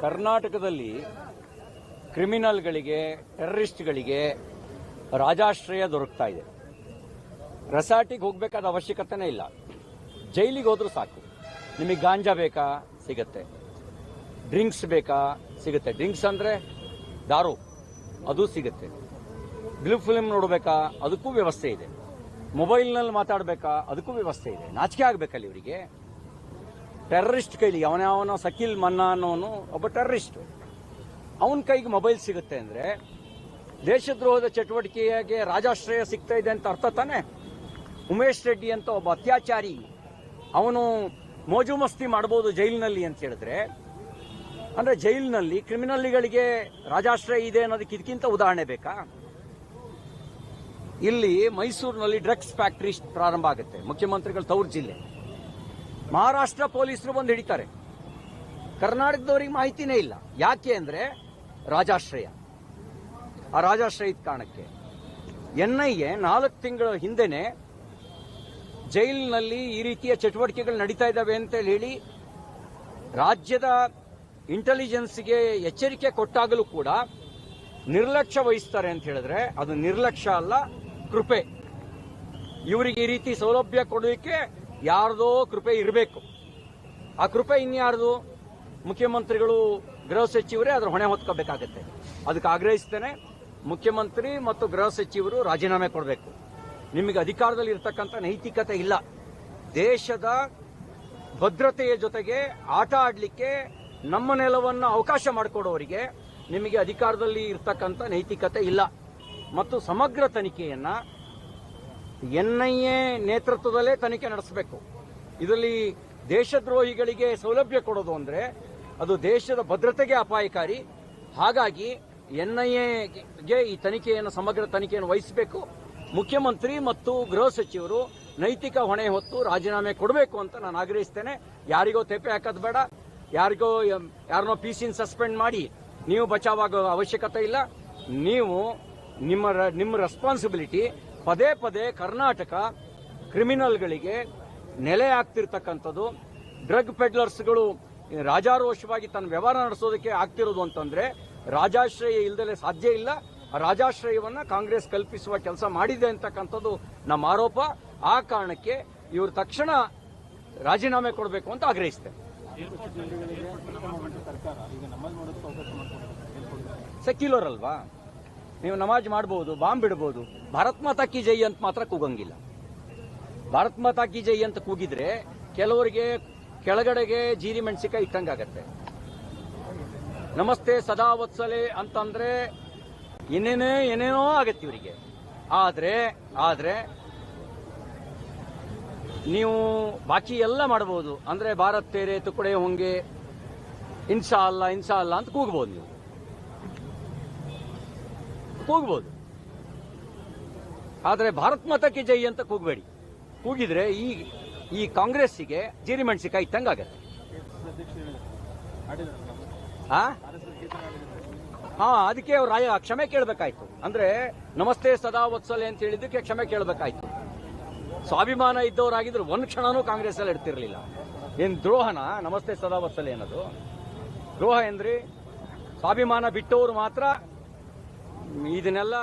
ಕರ್ನಾಟಕದಲ್ಲಿ ಕ್ರಿಮಿನಲ್ಗಳಿಗೆ, ಟೆರರಿಸ್ಟ್ಗಳಿಗೆ ರಾಜಾಶ್ರಯ ದೊರಕ್ತಾ ಇದೆ. ರೆಸಾರ್ಟಿಗೆ ಹೋಗಬೇಕಾದ ಅವಶ್ಯಕತೆನೇ ಇಲ್ಲ. ಜೈಲಿಗೆ ಹೋದ್ರೂ ಸಾಕು. ನಿಮಗೆ ಗಾಂಜಾ ಬೇಕಾ? ಸಿಗತ್ತೆ. ಡ್ರಿಂಕ್ಸ್ ಬೇಕಾ? ಸಿಗುತ್ತೆ. ಡ್ರಿಂಕ್ಸ್ ಅಂದರೆ ದಾರು. ಅದು ಸಿಗುತ್ತೆ. ಬ್ಲೂ ಫಿಲ್ಮ್ ನೋಡಬೇಕಾ? ಅದಕ್ಕೂ ವ್ಯವಸ್ಥೆ ಇದೆ. ಮೊಬೈಲ್ನಲ್ಲಿ ಮಾತಾಡಬೇಕಾ? ಅದಕ್ಕೂ ವ್ಯವಸ್ಥೆ ಇದೆ. ನಾಚಿಕೆ ಆಗಬೇಕಲ್ಲ ಇವರಿಗೆ. ಟೆರರಿಸ್ಟ್ ಕೈಲಿ ಅವನ ಸಕೀಲ್ ಮನ್ನಾ ಅನ್ನೋನು ಒಬ್ಬ ಟೆರರಿಸ್ಟ್. ಅವನ ಕೈಗೆ ಮೊಬೈಲ್ ಸಿಗುತ್ತೆ ಅಂದ್ರೆ ದೇಶದ್ರೋಹದ ಚಟುವಟಿಕೆಗೆ ರಾಜಾಶ್ರಯ ಸಿಗ್ತಾ ಇದೆ ಅಂತ ಅರ್ಥ ತಾನೆ? ಉಮೇಶ್ ರೆಡ್ಡಿ ಅಂತ ಒಬ್ಬ ಅತ್ಯಾಚಾರಿ, ಅವನು ಮೋಜು ಮಸ್ತಿ ಮಾಡಬಹುದು ಜೈಲಿನಲ್ಲಿ ಅಂತ ಹೇಳಿದ್ರೆ, ಅಂದ್ರೆ ಜೈಲಿನಲ್ಲಿ ಕ್ರಿಮಿನಲ್ಗಳಿಗೆ ರಾಜಾಶ್ರಯ ಇದೆ ಅನ್ನೋದಕ್ಕೆ ಇದಕ್ಕಿಂತ ಉದಾಹರಣೆ ಬೇಕಾ? ಇಲ್ಲಿ ಮೈಸೂರಿನಲ್ಲಿ ಡ್ರಗ್ಸ್ ಫ್ಯಾಕ್ಟ್ರಿ ಪ್ರಾರಂಭ ಆಗುತ್ತೆ, ಮುಖ್ಯಮಂತ್ರಿಗಳು ತೌರ್ ಜಿಲ್ಲೆ. ಮಹಾರಾಷ್ಟ್ರ ಪೊಲೀಸರು ಬಂದು ಹಿಡಿತಾರೆ. ಕರ್ನಾಟಕದವರಿಗೆ ಮಾಹಿತಿನೇ ಇಲ್ಲ. ಯಾಕೆ ಅಂದರೆ ರಾಜಾಶ್ರಯ. ಆ ರಾಜಾಶ್ರಯದ ಕಾರಣಕ್ಕೆ. ಎನ್ ಐ ಎ ನಾಲ್ಕು ತಿಂಗಳ ಹಿಂದೆನೆ ಜೈಲಿನಲ್ಲಿ ಈ ರೀತಿಯ ಚಟುವಟಿಕೆಗಳು ನಡೀತಾ ಇದ್ದಾವೆ ಅಂತ ಹೇಳಿ ರಾಜ್ಯದ ಇಂಟೆಲಿಜೆನ್ಸ್ಗೆ ಎಚ್ಚರಿಕೆ ಕೊಟ್ಟಾಗಲೂ ಕೂಡ ನಿರ್ಲಕ್ಷ್ಯ ವಹಿಸ್ತಾರೆ ಅಂತ ಹೇಳಿದ್ರೆ ಅದು ನಿರ್ಲಕ್ಷ್ಯ ಅಲ್ಲ, ಕೃಪೆ. ಇವರಿಗೆ ಈ ರೀತಿ ಸೌಲಭ್ಯ ಕೊಡೋದಕ್ಕೆ ಯಾರ್ದೋ ಕೃಪೆ ಇರಬೇಕು. ಆ ಕೃಪೆ ಇನ್ಯಾರ್ದು? ಮುಖ್ಯಮಂತ್ರಿಗಳು, ಗೃಹ ಸಚಿವರೇ ಅದರ ಹೊಣೆ ಹೊತ್ಕೋಬೇಕಾಗತ್ತೆ. ಅದಕ್ಕೆ ಆಗ್ರಹಿಸ್ತೇನೆ, ಮುಖ್ಯಮಂತ್ರಿ ಮತ್ತು ಗೃಹ ಸಚಿವರು ರಾಜೀನಾಮೆ ಕೊಡಬೇಕು. ನಿಮಗೆ ಅಧಿಕಾರದಲ್ಲಿ ಇರತಕ್ಕಂಥ ನೈತಿಕತೆ ಇಲ್ಲ. ದೇಶದ ಭದ್ರತೆಯ ಜೊತೆಗೆ ಆಟ ಆಡಲಿಕ್ಕೆ ನಮ್ಮ ನೆಲವನ್ನು ಅವಕಾಶ ಮಾಡಿಕೊಡೋರಿಗೆ ನಿಮಗೆ ಅಧಿಕಾರದಲ್ಲಿ ಇರತಕ್ಕಂಥ ನೈತಿಕತೆ ಇಲ್ಲ. ಮತ್ತು ಸಮಗ್ರ ತನಿಖೆಯನ್ನ ಎನ್ಐಎ ನೇತೃತ್ವದಲ್ಲೇ ತನಿಖೆ ನಡೆಸಬೇಕು. ಇದರಲ್ಲಿ ದೇಶದ್ರೋಹಿಗಳಿಗೆ ಸೌಲಭ್ಯ ಕೊಡೋದು ಅಂದರೆ ಅದು ದೇಶದ ಭದ್ರತೆಗೆ ಅಪಾಯಕಾರಿ. ಹಾಗಾಗಿ ಎನ್ಐಎಗೆ ಈ ತನಿಖೆಯನ್ನು, ಸಮಗ್ರ ತನಿಖೆಯನ್ನು ವಹಿಸಬೇಕು. ಮುಖ್ಯಮಂತ್ರಿ ಮತ್ತು ಗೃಹ ಸಚಿವರು ನೈತಿಕ ಹೊಣೆ ಹೊತ್ತು ರಾಜೀನಾಮೆ ಕೊಡಬೇಕು ಅಂತ ನಾನು ಆಗ್ರಹಿಸ್ತೇನೆ. ಯಾರಿಗೋ ತೆಪ್ಪೆ ಹಾಕೋದು ಬೇಡ. ಯಾರಿಗೋ ಯಾರನ್ನೋ ಪಿ ಸಿನ್ ಸಸ್ಪೆಂಡ್ ಮಾಡಿ ನೀವು ಬಚಾವಾಗೋ ಅವಶ್ಯಕತೆ ಇಲ್ಲ. ನೀವು ನಿಮ್ಮ ನಿಮ್ಮ ರೆಸ್ಪಾನ್ಸಿಬಿಲಿಟಿ ಪದೇ ಪದೇ ಕರ್ನಾಟಕ ಕ್ರಿಮಿನಲ್ಗಳಿಗೆ ನೆಲೆ ಆಗ್ತಿರ್ತಕ್ಕಂಥದ್ದು. ಡ್ರಗ್ ಪೆಡ್ಲರ್ಸ್ಗಳು ರಾಜಾರೋಷವಾಗಿ ತನ್ನ ವ್ಯವಹಾರ ನಡೆಸೋದಕ್ಕೆ ಆಗ್ತಿರೋದು ಅಂತಂದ್ರೆ ರಾಜಾಶ್ರಯ ಇಲ್ಲದೆ ಸಾಧ್ಯ ಇಲ್ಲ. ರಾಜಾಶ್ರಯವನ್ನು ರಾಜಾಶ್ರಯವನ್ನ ಕಾಂಗ್ರೆಸ್ ಕಲ್ಪಿಸುವ ಕೆಲಸ ಮಾಡಿದೆ ಅಂತಕ್ಕಂಥದ್ದು ನಮ್ಮ ಆರೋಪ. ಆ ಕಾರಣಕ್ಕೆ ಇವರು ತಕ್ಷಣ ರಾಜೀನಾಮೆ ಕೊಡಬೇಕು ಅಂತ ಆಗ್ರಹಿಸಿದೆ. ಸೆಕ್ಯುಲರ್ ಅಲ್ವಾ? ನೀವು ನಮಾಜ್ ಮಾಡಬಹುದು ಬಾಂಬ್ ಬಿಡಬಹುದು ಭಾರತ್ ಮಾತಾ ಕಿ ಜೈ ಅಂತ ಮಾತ್ರ ಕೂಗಂಗಿಲ್ಲ. ಭಾರತ್ ಮಾತಾ ಕಿ ಜೈ ಅಂತ ಕೂಗಿದ್ರೆ ಕೆಲವರಿಗೆ ಕೆಳಗಡೆಗೆ ಜೀರಿ ಮೆಣಸಿಕಾಯಿ ಇಟ್ಟಂಗಾಗತ್ತೆ. ನಮಸ್ತೆ ಸದಾ ವತ್ಸಲೆ ಅಂತಂದ್ರೆ ಏನೇನೇ, ಏನೇನೋ ಆಗತ್ತೆ ಇವರಿಗೆ. ಆದ್ರೆ ಆದ್ರೆ ನೀವು ಬಾಕಿ ಎಲ್ಲ ಮಾಡಬಹುದು ಅಂದ್ರೆ ಭಾರತ್ ತೇರೆ ತುಕುಡೆ ಹೊಂಗೆ ಇನ್ಸಾ ಅಲ್ಲ ಇನ್ಸಾ ಅಲ್ಲ ಅಂತ ಕೂಗಬಹುದು ನೀವು. ಕೂಗ್ಬೋದು. ಆದರೆ ಭಾರತ್ ಮಾತಕ್ಕೆ ಜೈ ಅಂತ ಕೂಗಬೇಡಿ. ಕೂಗಿದ್ರೆ ಈ ಈ ಕಾಂಗ್ರೆಸ್ಸಿಗೆ ಜೀರಿ ಮೆಣಸಿಕಾಯಿ ಇಟ್ಟಂಗಾಗತ್ತೆ ಆ? ಹಾ, ಅದಕ್ಕೆ ಅವ್ರು ರಾಯ, ಕ್ಷಮೆ ಕೇಳಬೇಕಾಯ್ತು. ಅಂದ್ರೆ, ನಮಸ್ತೆ ಸದಾ ವತ್ಸಲೆ ಅಂತ ಹೇಳಿದ್ದಕ್ಕೆ ಕ್ಷಮೆ ಕೇಳಬೇಕಾಯ್ತು. ಸ್ವಾಭಿಮಾನ ಇದ್ದವರಾಗಿದ್ರು ಒಂದ್ ಕ್ಷಣನೂ ಕಾಂಗ್ರೆಸ್ ಅಲ್ಲಿ ಇಡ್ತಿರ್ಲಿಲ್ಲ. ಏನ್ ದ್ರೋಹನ? ನಮಸ್ತೆ ಸದಾ ವತ್ಸಲೆ ಅನ್ನೋದು. ದ್ರೋಹ ಏನ್ರಿ? ಸ್ವಾಭಿಮಾನ ಬಿಟ್ಟವರು ಮಾತ್ರ ಇದನ್ನೆಲ್ಲ